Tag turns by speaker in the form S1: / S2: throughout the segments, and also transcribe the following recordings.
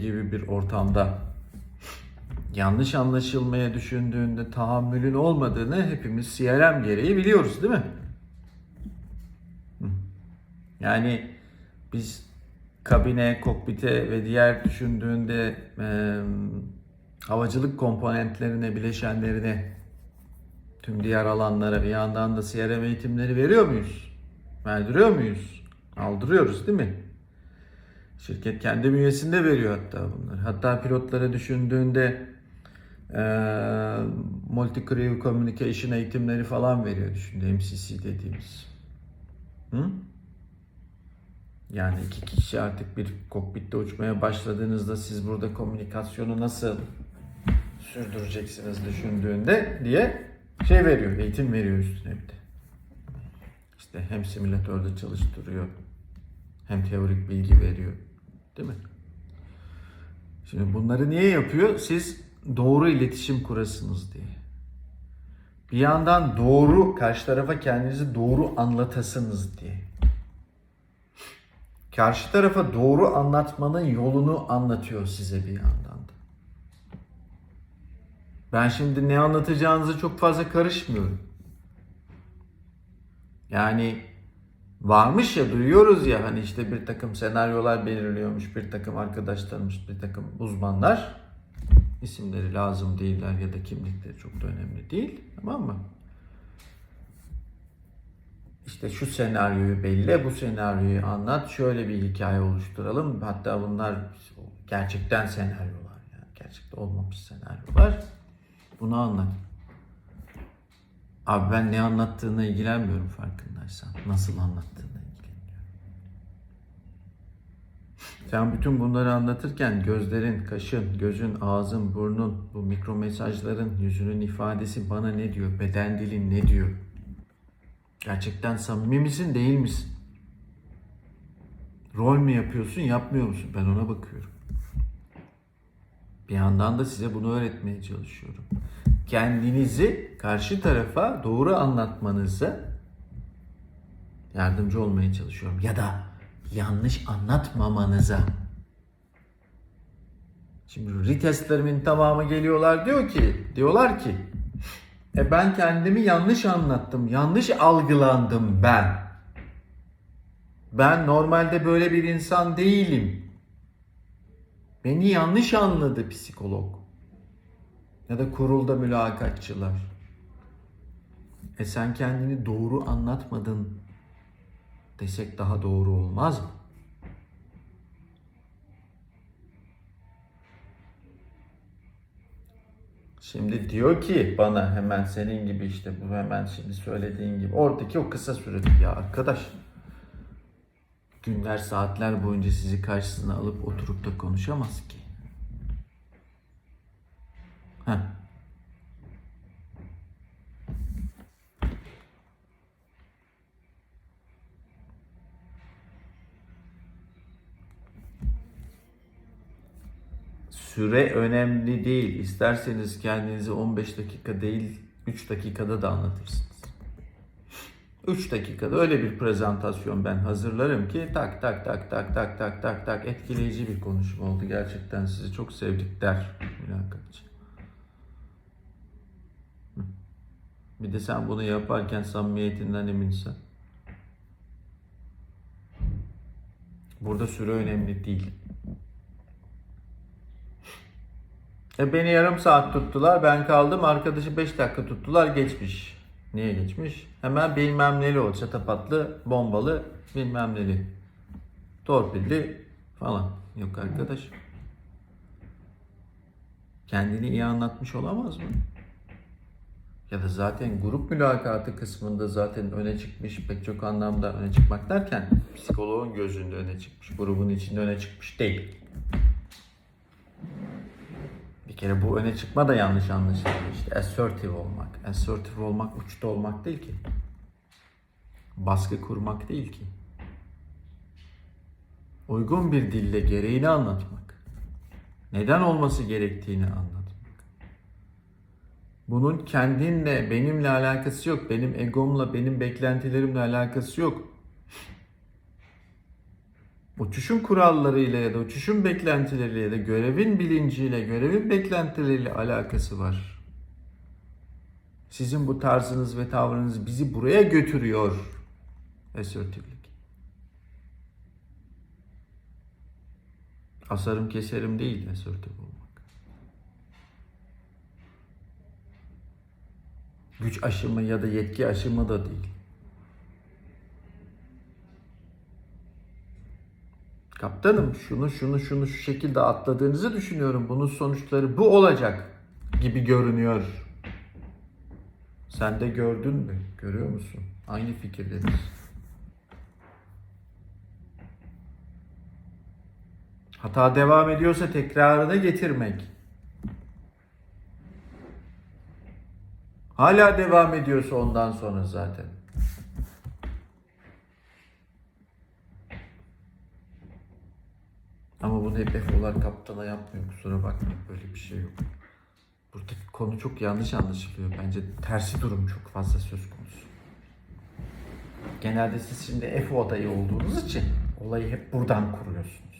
S1: gibi bir ortamda yanlış anlaşılmaya düşündüğünde tahammülün olmadığını hepimiz CRM gereği biliyoruz değil mi? Yani biz kabine, kokpite ve diğer düşündüğünde e, havacılık komponentlerine, bileşenlerine tüm diğer alanlara bir yandan da CRM eğitimleri veriyor muyuz? Verdiriyor muyuz? Aldırıyoruz değil mi? Şirket kendi bünyesinde veriyor hatta bunları. Hatta pilotlara düşündüğünde e, multi crew communication eğitimleri falan veriyor düşündüğünde MCC dediğimiz. Hı? Yani iki kişi artık bir kokpitte uçmaya başladığınızda siz burada komünikasyonu nasıl sürdüreceksiniz düşündüğünde diye şey veriyor, eğitim veriyor üstüne bir de. İşte hem simülatörde çalıştırıyor, hem teorik bilgi veriyor. Değil mi? Şimdi bunları niye yapıyor? Siz doğru iletişim kurasınız diye. Bir yandan doğru, karşı tarafa kendinizi doğru anlatasınız diye. Karşı tarafa doğru anlatmanın yolunu anlatıyor size bir yandan da. Ben şimdi ne anlatacağınızı çok fazla karışmıyorum. Yani varmış ya duyuyoruz ya hani işte bir takım senaryolar belirliyormuş bir takım arkadaşlarımız bir takım uzmanlar isimleri lazım değiller ya da kimlikleri çok da önemli değil tamam mı? İşte şu senaryoyu belli, bu senaryoyu anlat, şöyle bir hikaye oluşturalım. Hatta bunlar gerçekten senaryolar yani gerçekten olmamış senaryolar. Bunu anlat. Abi ben ne anlattığına ilgilenmiyorum farkındaysan. Nasıl anlattığına ilgileniyorum. Sen bütün bunları anlatırken gözlerin, kaşın, gözün, ağzın, burnun, bu mikro mesajların, yüzünün ifadesi bana ne diyor? Beden dilin ne diyor? Gerçekten samimi misin, değil misin? Rol mü yapıyorsun, yapmıyor musun? Ben ona bakıyorum. Bir yandan da size bunu öğretmeye çalışıyorum. Kendinizi karşı tarafa doğru anlatmanıza yardımcı olmaya çalışıyorum. Ya da yanlış anlatmamanıza. Şimdi retestlerimin tamamı geliyorlar diyor ki, diyorlar ki e ben kendimi yanlış anlattım, yanlış algılandım ben. Ben normalde böyle bir insan değilim. Beni yanlış anladı psikolog. Ya da kurulda mülakatçılar. E sen kendini doğru anlatmadın desek daha doğru olmaz mı? Şimdi diyor ki bana hemen senin gibi işte bu hemen şimdi söylediğin gibi oradaki o kısa sürede ya arkadaş günler saatler boyunca sizi karşısına alıp oturup da konuşamaz ki. Heh. Süre önemli değil. İsterseniz kendinizi 15 dakika değil 3 dakikada da anlatırsınız. 3 dakikada öyle bir prezentasyon ben hazırlarım ki tak tak tak tak tak tak tak tak etkileyici bir konuşma oldu. Gerçekten sizi çok sevdik der mülakatçı. Bir de sen bunu yaparken samimiyetinden eminsen. Burada süre önemli değil. E beni yarım saat tuttular. Ben kaldım. Arkadaşı 5 dakika tuttular. Geçmiş. Niye geçmiş? Hemen bilmem neli o. Çatapatlı, bombalı, bilmem neli. Torpilli falan. Yok arkadaş. Kendini iyi anlatmış olamaz mı? Ya da zaten grup mülakatı kısmında zaten öne çıkmış pek çok anlamda öne çıkmak derken psikoloğun gözünde öne çıkmış, grubun içinde öne çıkmış değil. Kere bu öne çıkma da yanlış anlaşılıyor. İşte assertive olmak. Assertive olmak uçta olmak değil ki. Baskı kurmak değil ki. Uygun bir dille gereğini anlatmak. Neden olması gerektiğini anlatmak. Bunun kendinle, benimle alakası yok. Benim egomla, benim beklentilerimle alakası yok. Uçuşun kurallarıyla ya da uçuşun beklentileriyle ya da görevin bilinciyle, görevin beklentileriyle alakası var. Sizin bu tarzınız ve tavrınız bizi buraya götürüyor. Assertivelik. Asarım keserim değil assertive olmak. Güç aşımı ya da yetki aşımı da değil. Kaptanım şunu şunu şunu şu şekilde atladığınızı düşünüyorum. Bunun sonuçları bu olacak gibi görünüyor. Sen de gördün mü? Görüyor musun? Aynı fikirdeniz. Hata devam ediyorsa tekrarına getirmek. Hala devam ediyorsa ondan sonra zaten. Ama bunu hep Efolar kaptana yapmıyor. Kusura bakmayın böyle bir şey yok. Buradaki konu çok yanlış anlaşılıyor. Bence tersi durum çok fazla söz konusu. Genelde siz şimdi Efo adayı olduğunuz için olayı hep buradan kuruyorsunuz.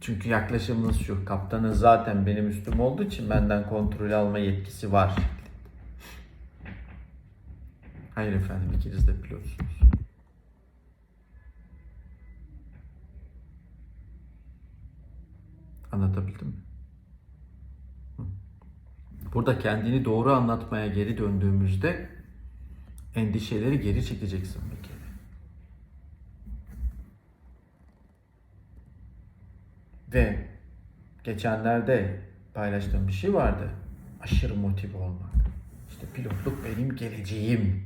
S1: Çünkü yaklaşımınız şu. Kaptanın zaten benim üstüm olduğu için benden kontrol alma yetkisi var. Hayır efendim ikiniz de pilotsunuz. Anlatabildim mi? Burada kendini doğru anlatmaya geri döndüğümüzde endişeleri geri çekeceksin bir kere. Ve geçenlerde paylaştığım bir şey vardı. Aşırı motive olmak. İşte pilotluk benim geleceğim.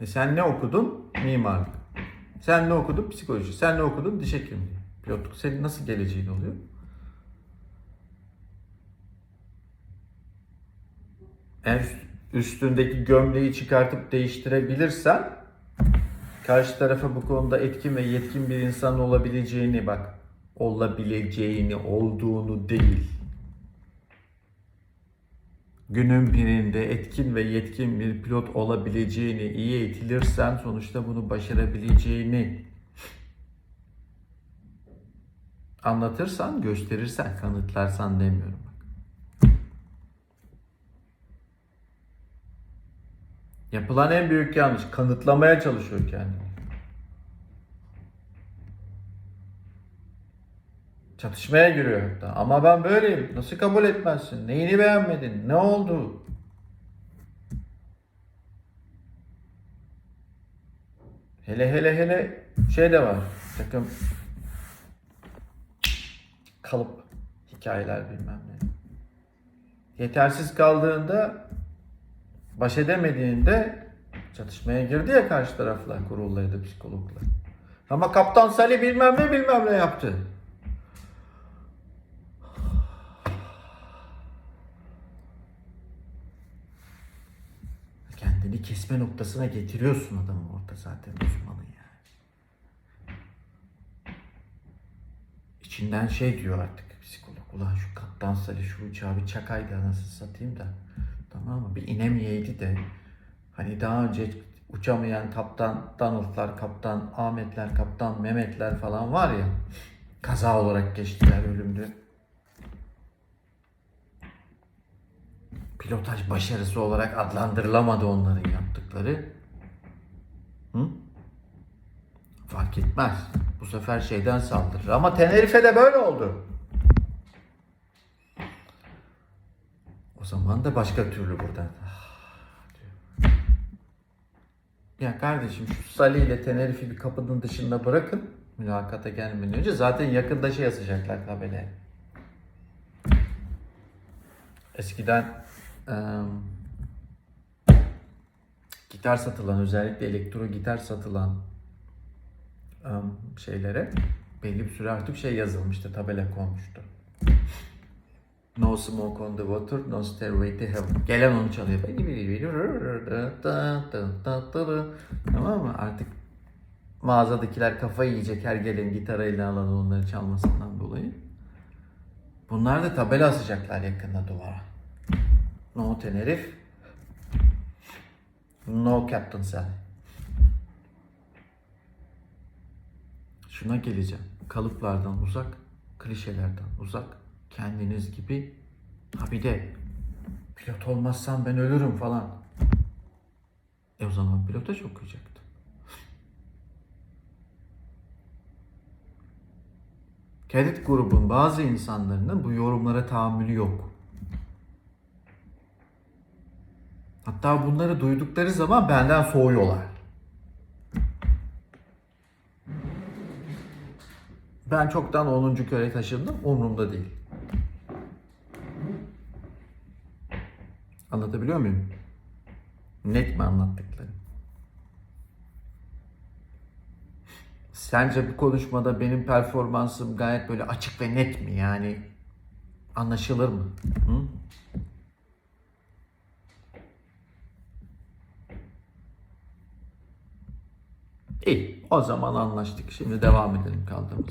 S1: E sen ne okudun? Mimarlık. Sen ne okudun? Psikoloji. Sen ne okudun? Diş hekimliği. Pilotluk senin nasıl geleceğin oluyor? Eğer üst- üstündeki gömleği çıkartıp değiştirebilirsen karşı tarafa bu konuda etkin ve yetkin bir insan olabileceğini bak olabileceğini olduğunu değil günün birinde etkin ve yetkin bir pilot olabileceğini iyi eğitilirsen sonuçta bunu başarabileceğini anlatırsan, gösterirsen, kanıtlarsan demiyorum. Yapılan en büyük yanlış kanıtlamaya çalışıyor kendini. Çatışmaya giriyor hatta. Ama ben böyleyim. Nasıl kabul etmezsin? Neyini beğenmedin? Ne oldu? Hele hele hele şey de var. Takım kalıp hikayeler bilmem ne. Yetersiz kaldığında baş edemediğinde çatışmaya girdi ya karşı tarafla kurulla ya da psikologla. Ama Kaptan Salih bilmem ne bilmem ne yaptı. Kendini kesme noktasına getiriyorsun adamı orada zaten uzmanı yani. İçinden şey diyor artık psikolog. Ulan şu kaptan Salih şu uçağı bir çakaydı anasını satayım da. Tamam mı? Bir inemeyeydi de. Hani daha önce uçamayan kaptan Danıltlar, kaptan Ahmetler, kaptan Mehmetler falan var ya. Kaza olarak geçtiler ölümdü. Pilotaj başarısı olarak adlandırılamadı onların yaptıkları. Hı? Fark etmez. Bu sefer şeyden saldırır. Ama Tenerife'de böyle oldu. O zaman da başka türlü buradan. Ah. Ya kardeşim şu Salih ile Tenerife'i bir kapının dışında bırakın. Mülakata gelmeden önce zaten yakında şey yazacaklar tabelaya. Eskiden eee, gitar satılan özellikle elektro gitar satılan şeylere belli bir süre artık şey yazılmıştı, tabela konmuştu. No smoke on the water, no stairway to heaven. Gelen onu çalıyor. Tamam mı? Artık mağazadakiler kafayı yiyecek her gelen gitarıyla alan onları çalmasından dolayı. Bunlar da tabela asacaklar yakında duvara. No Tenerif. No Captain Sally. Şuna geleceğim. Kalıplardan uzak, klişelerden uzak, kendiniz gibi. Ha bir de pilot olmazsam ben ölürüm falan. E o zaman pilotaj okuyacaktım. Cadet grubun bazı insanların bu yorumlara tahammülü yok. Hatta bunları duydukları zaman benden soğuyorlar. Ben çoktan 10. köre taşındım, umurumda değil. Anlatabiliyor muyum? Net mi anlattıklarım? Sence bu konuşmada benim performansım gayet böyle açık ve net mi? Yani anlaşılır mı? Hı? İyi, o zaman anlaştık. Şimdi devam edelim kaldığımız.